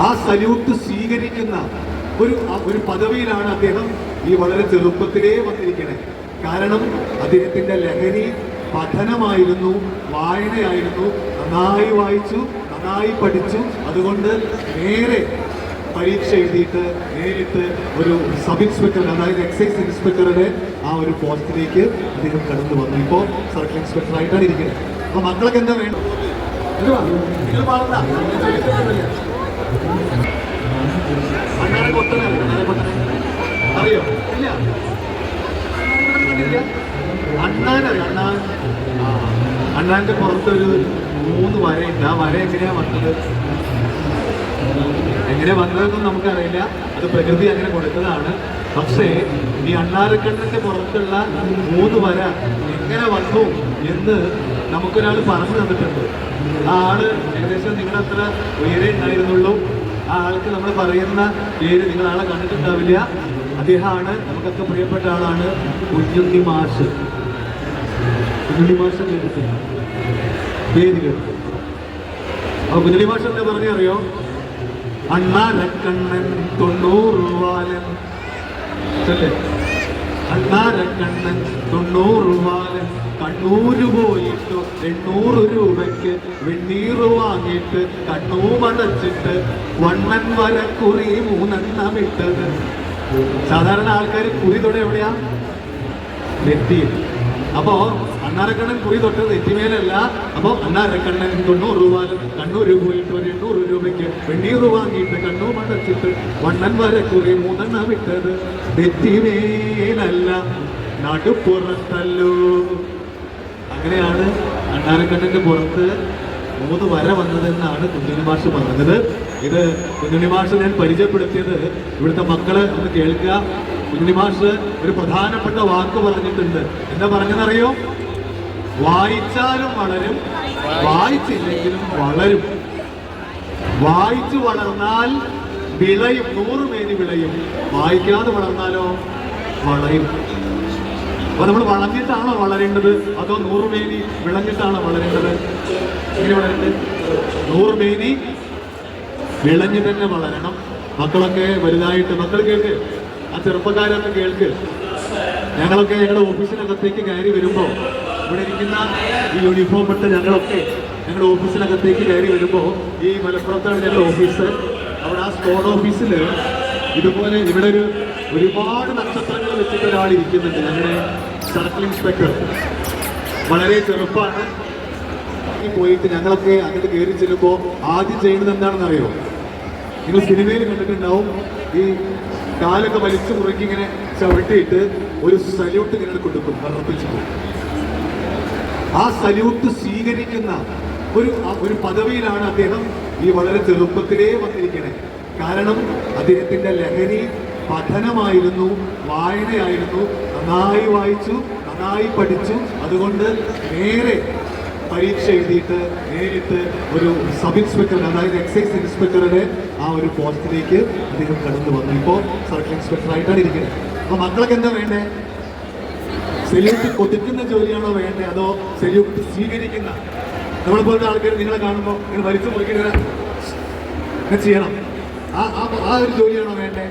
ആ സല്യൂട്ട് സ്വീകരിക്കുന്ന ഒരു ഒരു പദവിയിലാണ് അദ്ദേഹം ഈ വളരെ ചെറുപ്പത്തിലേ വന്നിരിക്കണേ. കാരണം അദ്ദേഹത്തിന്റെ ലഹരി പഠനമായിരുന്നു വായനയായിരുന്നു. നന്നായി വായിച്ചു നന്നായി പഠിച്ചു. അതുകൊണ്ട് നേരെ പരീക്ഷ എഴുതിയിട്ട് നേരിട്ട് ഒരു സബ് ഇൻസ്പെക്ടർ അതായത് എക്സൈസ് ഇൻസ്പെക്ടറുടെ ആ ഒരു പോസ്റ്റിലേക്ക് അദ്ദേഹം കടന്നു വന്നു. ഇപ്പോൾ സർക്കിൾ ഇൻസ്പെക്ടർ ആയിട്ടാണ് ഇരിക്കുന്നത്. അപ്പൊ മക്കൾക്ക് എന്താ വേണ്ടത്? അറിയോ? ഇല്ല അണ്ണാൻ പുറത്തൊരു മൂന്ന് വരയുണ്ട്. ആ വര എങ്ങനെയാ വന്നത്? എങ്ങനെ വന്നതെന്നും നമുക്കറിയില്ല. അത് പ്രകൃതി അങ്ങനെ കൊടുത്തതാണ്. പക്ഷേ ഈ അണ്ണാരക്കണ്ണന്റെ പുറത്തുള്ള മൂന്ന് വര എങ്ങനെ വന്നു എന്ന് നമുക്കൊരാൾ പറഞ്ഞു തന്നിട്ടുണ്ട്. ആ ആൾ ഏകദേശം നിങ്ങളത്ര ഉയരെ ഉണ്ടായിരുന്നുള്ളൂ. ആ ആൾക്ക് നമ്മൾ പറയുന്ന പേര് നിങ്ങൾ ആളെ കണ്ടിട്ടുണ്ടാവില്ല. അദ്ദേഹമാണ് നമുക്കൊക്കെ പ്രിയപ്പെട്ട ആളാണ് കുഞ്ഞുണ്ണി മാഷ്. കുഞ്ഞുണ്ണി മാഷ് കേട്ടിട്ടില്ല പേര് കേട്ടു അപ്പൊ കുഞ്ഞുണ്ണി മാഷ് എന്താ പറഞ്ഞറിയോ അണ്ണാരക്കണ്ണൻ തൊണ്ണൂറ് വാലൻ. അണ്ണാരക്കണ്ണൻ തൊണ്ണൂറ് വാലൻ കണ്ണൂര് പോയിട്ട് എണ്ണൂറ് രൂപയ്ക്ക് വെണ്ണീറ് വാങ്ങിയിട്ട് കണ്ണൂമടച്ചിട്ട് വണ്ണൻ വര കുറി മൂന്നെണ്ണം ഇട്ടത് സാധാരണ ആൾക്കാർ കുറി തൊടെ എവിടെയാ? നെറ്റിയിൽ. അപ്പോ അണ്ണാരക്കണ്ണൻ കുറി തൊട്ട് നെറ്റിമേലല്ല. അപ്പോൾ അണ്ണാരക്കണ്ണൻ തൊണ്ണൂറ് രൂപ കണ്ണൂര് പോയിട്ട് ഒരു എണ്ണൂറ് രൂപയ്ക്ക് വെണ്ണീറ് വാങ്ങിയിട്ട് കണ്ണൂർ മടച്ചിട്ട് വണ്ണൻ വരെ കുറി മൂന്നെണ്ണ വിട്ടത്. നെറ്റിമേലല്ല നടുപ്പുറത്തല്ലോ. അങ്ങനെയാണ് അണ്ണാരക്കണ്ണന്റെ പുറത്ത് മൂന്ന് വര വന്നതെന്നാണ് കുഞ്ഞുണ്ണി മാഷ് പറഞ്ഞത്. ഇത് കുഞ്ഞുണ്ണി മാഷ് ഞാൻ പരിചയപ്പെടുത്തിയത് ഇവിടുത്തെ മക്കൾ ഒന്ന് കേൾക്കുക. കുഞ്ഞുണ്ണി മാഷ് ഒരു പ്രധാനപ്പെട്ട വാക്ക് പറഞ്ഞിട്ടുണ്ട്. എന്താ പറഞ്ഞതെന്നറിയോ? വായിച്ചാലും വളരും വായിച്ചില്ലെങ്കിലും വളരും. വായിച്ചു വളർന്നാൽ വിളയും നൂറ് മേനി വിളയും. വായിക്കാതെ വളർന്നാലോ? വളയും. അപ്പൊ നമ്മൾ വളഞ്ഞിട്ടാണോ വളരേണ്ടത്? അതോ നൂറ് മേനി വിളഞ്ഞിട്ടാണോ വളരേണ്ടത്? എങ്ങനെ വളരേണ്ടത് നൂറ് മേനി വിളഞ്ഞു തന്നെ വളരണം. മക്കളൊക്കെ വലുതായിട്ട് മക്കൾ കേൾക്ക്. ആ ചെറുപ്പക്കാരൊക്കെ കേൾക്ക്. ഞങ്ങളൊക്കെ ഞങ്ങളുടെ ഓഫീസിനകത്തേക്ക് കയറി വരുമ്പോൾ ഇവിടെ ഇരിക്കുന്ന ഈ യൂണിഫോം ഇട്ട് ഞങ്ങളൊക്കെ ഞങ്ങളുടെ ഓഫീസിനകത്തേക്ക് കയറി വരുമ്പോൾ ഈ മലപ്പുറത്താണ് ഞങ്ങളുടെ ഓഫീസ് അവിടെ ആ സ്കോഡ് ഓഫീസിൽ ഇതുപോലെ ഇവിടെ ഒരു ഒരുപാട് നക്ഷത്രങ്ങൾ വെച്ചിട്ട് ഒരാൾ ഇരിക്കുന്നുണ്ട്. ഞങ്ങളുടെ സർക്കിൾ ഇൻസ്പെക്ടർ വളരെ ചെറുപ്പമാണ് പോയിട്ട് ഞങ്ങളൊക്കെ അങ്ങോട്ട് കയറി ചെല്ലുമ്പോൾ ആദ്യം ചെയ്യുന്നത് എന്താണെന്ന് അറിയോ നിങ്ങൾ സിനിമയിൽ കണ്ടിട്ടുണ്ടാവും. ഈ കാലൊക്കെ വലിച്ചു മുറുക്കി ഇങ്ങനെ ചവിട്ടിയിട്ട് ഒരു സല്യൂട്ട് ഇങ്ങനെ കൊടുക്കും. വർണിപ്പിച്ചിട്ട് ആ സല്യൂട്ട് സ്വീകരിക്കുന്ന ഒരു ഒരു പദവിയിലാണ് അദ്ദേഹം ഈ വളരെ ചെറുപ്പത്തിലേ വന്നിരിക്കുന്നത് കാരണം അദ്ദേഹത്തിന്റെ ലഹരി പഠനമായിരുന്നു വായനയായിരുന്നു. നന്നായി വായിച്ചു നന്നായി പഠിച്ചു. അതുകൊണ്ട് നേരെ പരീക്ഷ എഴുതിയിട്ട് നേരിട്ട് ഒരു സബ് ഇൻസ്പെക്ടർ അതായത് എക്സൈസ് ഇൻസ്പെക്ടറുടെ ആ ഒരു പോസ്റ്റിലേക്ക് അദ്ദേഹം കടന്നു വന്നു. ഇപ്പോൾ സർക്കിൾ ഇൻസ്പെക്ടറായിട്ടാണ് ഇരിക്കുന്നത്. അപ്പോൾ മക്കളൊക്കെ എന്താ വേണ്ടേ? സെല്യൂട്ട് കൊതിക്കുന്ന ജോലിയാണോ വേണ്ടത്? അതോ സെല്യൂട്ട് സ്വീകരിക്കുന്ന? നമ്മളെ പോലത്തെ ആൾക്കാർ നിങ്ങളെ കാണുമ്പോൾ നിങ്ങൾ വലിച്ചു മുറിക്കുന്ന ചെയ്യണം. ആ ആ ഒരു ജോലിയാണോ വേണ്ടേ?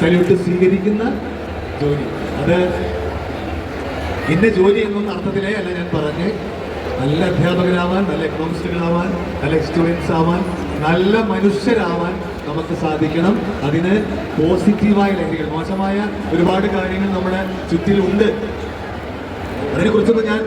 സല്യൂട്ട് സ്വീകരിക്കുന്ന ജോലി. അത് ഇന്ന ജോലി എന്നൊന്നും അർത്ഥത്തിലേ അല്ല ഞാൻ പറഞ്ഞ്. നല്ല അധ്യാപകരാവാൻ നല്ല എക്കണോമിസ്റ്റുകളാവാൻ നല്ല എക്സ്പീരിയൻസ് ആവാൻ നല്ല മനുഷ്യരാവാൻ നമുക്ക് സാധിക്കണം. അതിന് പോസിറ്റീവായ ലഹരികൾ മോശമായ ഒരുപാട് കാര്യങ്ങൾ നമ്മുടെ ചുറ്റിലുണ്ട്. അതിനെക്കുറിച്ചൊന്നും ഞാൻ